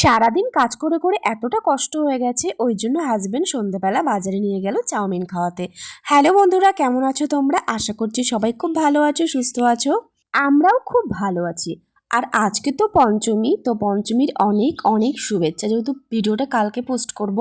সারাদিন কাজ করে করে এতটা কষ্ট হয়ে গেছে, ওই জন্য হাজব্যান্ড সন্ধ্যেবেলা বাজারে নিয়ে গেল চাউমিন খাওয়াতে। হ্যালো বন্ধুরা, কেমন আছো তোমরা? আশা করছি সবাই খুব ভালো আছো, সুস্থ আছো? আমরাও খুব ভালো আছি। আর আজকে তো পঞ্চমী, তো পঞ্চমীর অনেক অনেক শুভেচ্ছা। যেহেতু ভিডিওটা কালকে পোস্ট করব,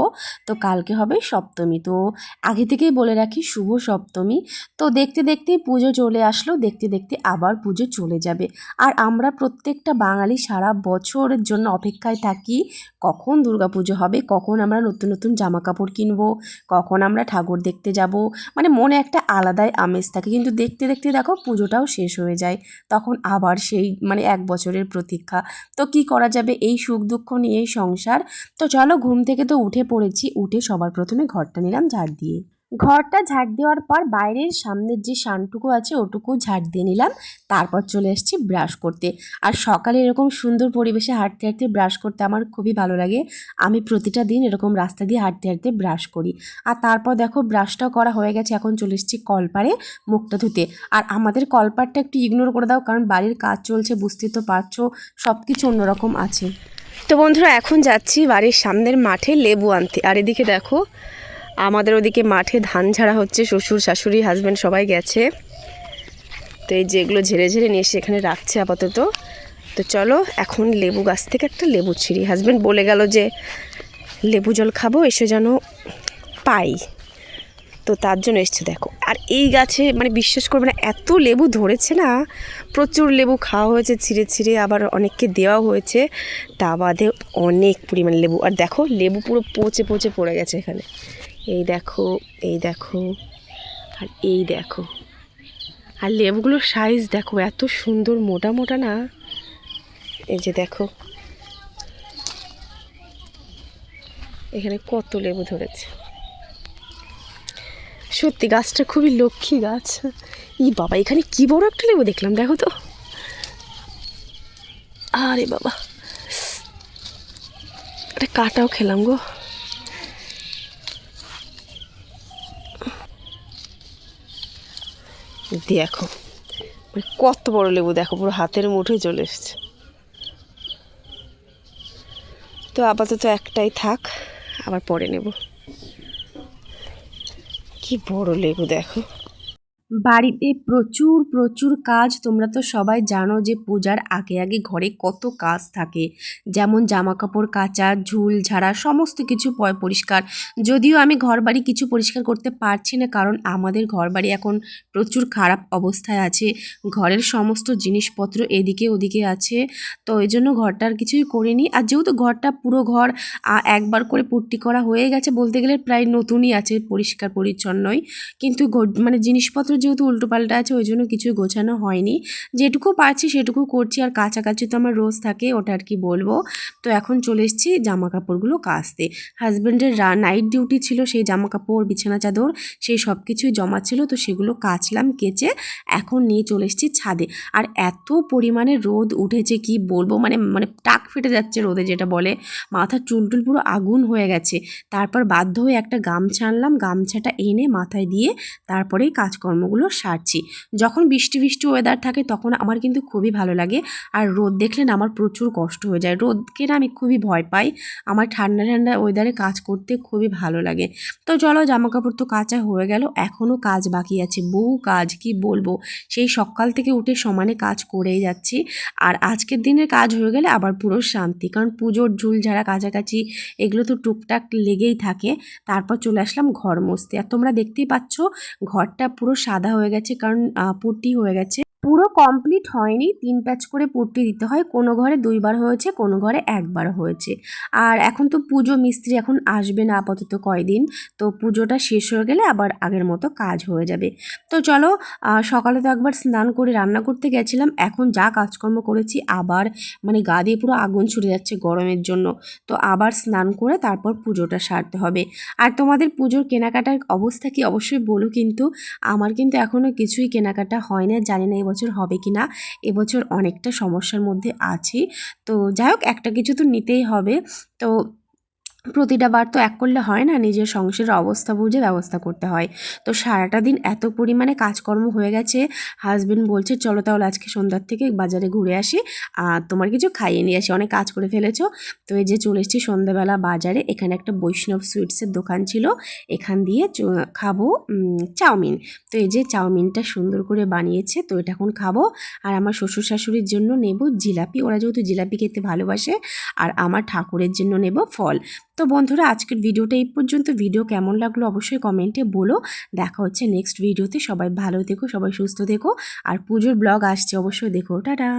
তো কালকে হবে সপ্তমী। তো আগে থেকেই বলে রাখি, শুভ সপ্তমী। তো দেখতে দেখতেই পুজো চলে আসলো, দেখতে দেখতে আবার পুজো চলে যাবে। আর আমরা প্রত্যেকটা বাঙালি সারা বছরের জন্য অপেক্ষায় থাকি, কখন দুর্গাপুজো হবে, কখন আমরা নতুন নতুন জামা কাপড় কিনবো, কখন আমরা ঠাকুর দেখতে যাব। মানে মনে একটা আলাদাই আমেজ থাকে। কিন্তু দেখতে দেখতে দেখো পুজোটাও শেষ হয়ে যায়। তখন আবার সেই মানে এক বছরের প্রতীক্ষা। তো কি করা যাবে? এই সুখ দুঃখ নিয়েই সংসার। তো চলো ঘুম থেকে তো উঠে পড়েছি। উঠে সবার প্রথমে ঘরটা নিলাম ঝাড় দিয়ে। ঘরটা ঝাড় দেওয়ার পর বাইরের সামনের যে শানটুকু আছে, ওটুকু ঝাড় দিয়ে নিলাম। তারপর চলে এসেছি ব্রাশ করতে। আর সকালে এরকম সুন্দর পরিবেশে হাঁটতে হাঁটতে ব্রাশ করতে আমার খুবই ভালো লাগে। আমি প্রতিটা দিন এরকম রাস্তা দিয়ে হাঁটতে হাঁটতে ব্রাশ করি। আর তারপর দেখো ব্রাশটাও করা হয়ে গেছে, এখন চলে এসেছি কলপারে মুখটা ধুতে। আর আমাদের কলপারটা একটু ইগনোর করে দাও, কারণ বাড়ির কাজ চলছে বুঝতে তো পারছ সব কিছু অন্যরকম আছে। তো বন্ধুরা, এখন যাচ্ছি বাড়ির সামনের মাঠে লেবু আনতে। আর এদিকে দেখো আমাদের ওদিকে মাঠে ধান ঝাড়া হচ্ছে, শ্বশুর, শাশুড়ি হাজব্যান্ড সবাই গেছে। তো এই যেগুলো ঝেড়ে ঝেড়ে নিয়ে এসে এখানে রাখছে আপাতত। তো চলো, এখন লেবু গাছ থেকে একটা লেবু ছিঁড়ি। হাজব্যান্ড বলে গেল যে, লেবু জল খাব, এসে যেন পাই। তো তার জন্য এসছে, দেখো। আর এই গাছে মানে বিশ্বাস করবে না, এত লেবু ধরেছে না, প্রচুর লেবু খাওয়া হয়েছে, ছিঁড়ে ছিঁড়ে আবার অনেককে দেওয়াও হয়েছে। তা বাদে অনেক পরিমাণে লেবু। আর দেখো, লেবু পুরো পচে পচে পড়ে গেছে এখানে। এই দেখো এই দেখো, আর এই দেখো। আর লেবুগুলোর সাইজ দেখো, এত সুন্দর, মোটা মোটা না? এই যে দেখো। এখানে কত লেবু ধরেছে। সত্যি, গাছটা খুবই লক্ষ্মী গাছ। ই বাবা, এখানে কি বড় একটা লেবু দেখলাম, দেখো তো। আরে বাবা। একটা কাটাও খেলাম গো। দেখো। মানে কত বড় লেবু, দেখো, পুরো হাতের মুঠোয় চলে এসছে। তো আপাতত একটাই থাক, আবার পরে নেব। কি বড় লেবু, দেখো। বাড়িতে প্রচুর প্রচুর কাজ। তোমরা তো সবাই জানো যে পূজার আগে আগে ঘরে কত কাজ থাকে। যেমন জামা কাপড় কাচা, ঝুল ঝাড়া, সমস্ত কিছু পয় পরিষ্কার। যদিও আমি ঘর বাড়ি কিছু পরিষ্কার করতে পারছি না, কারণ আমাদের ঘর বাড়ি এখন প্রচুর খারাপ অবস্থায় আছে। ঘরের সমস্ত জিনিসপত্র এদিকে ওদিকে আছে। তো এই জন্য ঘরটার কিছুই করিনি। আর যেহেতু ঘরটা পুরো ঘর একবার করে পুট্টি করা হয়ে গেছে বলতে গেলে প্রায় নতুনই আছে, পরিষ্কার পরিচ্ছন্নই। কিন্তু মানে জিনিসপত্র যেহেতু উল্টোপাল্টা আছে, ওই জন্য কিছুই গোছানো হয়নি। যেটুকু পারছি সেটুকু করছি, আর কাছাকাছি তো আমার রোজ থাকে, ওটা আর কি বলব। তো এখন চলে এসেছি জামা কাপড়গুলো কাচতে হাজব্যান্ডের নাইট ডিউটি ছিল, সেই জামা কাপড় বিছানা চাদর, সেই সব কিছুই জমা ছিল, তো সেগুলো কাচলাম, কেচে এখন নিয়ে চলে এসেছি ছাদে। আর এত পরিমাণে রোদ উঠেছে, কি বলব মানে মানে টাক ফেটে যাচ্ছে রোদে, যেটা বলে। মাথার চুলটুল পুরো আগুন হয়ে গেছে। তারপর বাধ্য হয়ে একটা গামছা আনলাম, গামছাটা এনে মাথায় দিয়ে তারপরেই কাজকর্মগুলো সারছি। যখন বৃষ্টি বৃষ্টি ওয়েদার থাকে তখন আমার কিন্তু খুবই ভালো লাগে। আর রোদ দেখলে না আমার প্রচুর কষ্ট হয়ে যায়। রোদকে না আমি খুবই ভয় পাই। আমার ঠান্ডা ঠান্ডা ওয়েদারে কাজ করতে খুবই ভালো লাগে। তো চলো জামা কাপড় তো কাঁচা হয়ে গেল। এখনও কাজ বাকি আছে। বহু কাজ, কি বলব? সেই সকাল থেকে উঠে সমানে কাজ করেই যাচ্ছি। আর আজকের দিনের কাজ হয়ে গেলে আবার পুরো শান্তি। কারণ পুজোর ঝুল ঝাড়া কাছাকাছি এগুলো তো টুকটাক লেগেই থাকে। তারপর চলে আসলাম ঘর মুছতে। আর তোমরা দেখতেই পাচ্ছ, ঘরটা পুরো সাদা হয়ে গেছে কারণ পুটি হয়ে গেছে। পুরো কমপ্লিট হয়নি। তিন প্যাচ করে পুট্টি দিতে হয়। কোনো ঘরে দুইবার হয়েছে, কোনো ঘরে একবার হয়েছে। আর এখন তো পুজো মিস্ত্রি এখন আসবে না আপাতত কয়দিন। তো পুজোটা শেষ হয়ে গেলে আবার আগের মতো কাজ হয়ে যাবে। তো চলো সকালে তো একবার স্নান করে রান্না করতে গেছিলাম। এখন যা কাজকর্ম করেছি, আবার মানে গা দিয়ে পুরো আগুন ছুটে যাচ্ছে গরমের জন্য। তো আবার স্নান করে তারপর পুজোটা সারতে হবে। আর তোমাদের পুজোর কেনাকাটার অবস্থা কি অবশ্যই বলো কিন্তু। আমার কিন্তু এখনও কিছুই কেনাকাটা হয় না, জানি না এবছর হবে কি না এবছর অনেকটা সমস্যার মধ্যে আছি। তো যাই হোক, একটা কিছু তো নিতেই হবে। তো প্রতিটা বার তো এক করলে হয় না, নিজের সংসারের অবস্থা বুঝে ব্যবস্থা করতে হয়। তো সারাটা দিন এত পরিমাণে কাজকর্ম হয়ে গেছে হাজবেন্ড বলছে, চলো তাহলে আজকে সন্ধ্যার থেকে বাজারে ঘুরে আসি, আর তোমার কিছু খাইয়ে নিয়ে আসি। অনেক কাজ করে ফেলেছো। তো এই যে চলে এসেছি সন্ধ্যাবেলা বাজারে, এখানে একটা বৈষ্ণব সুইটসের দোকান ছিল। এখান দিয়ে খাব চাউমিন। তো এই যে চাউমিনটা সুন্দর করে বানিয়েছে, তো এটা এখন খাব। আর আমার শ্বশুর শাশুড়ির জন্য নেব জিলাপি। ওরা যেহেতু জিলাপি খেতে ভালোবাসে, আর আমার ঠাকুরের জন্য নেব ফল। তো বন্ধুরা, আজকের ভিডিওটা এই পর্যন্ত। ভিডিও কেমন লাগল অবশ্যই কমেন্টে বলো। দেখা হচ্ছে নেক্সট ভিডিওতে। সবাই ভালো থেকো, সবাই সুস্থ থেকো। আর পুজোর ব্লগ আসছে, অবশ্যই দেখো। টাটা!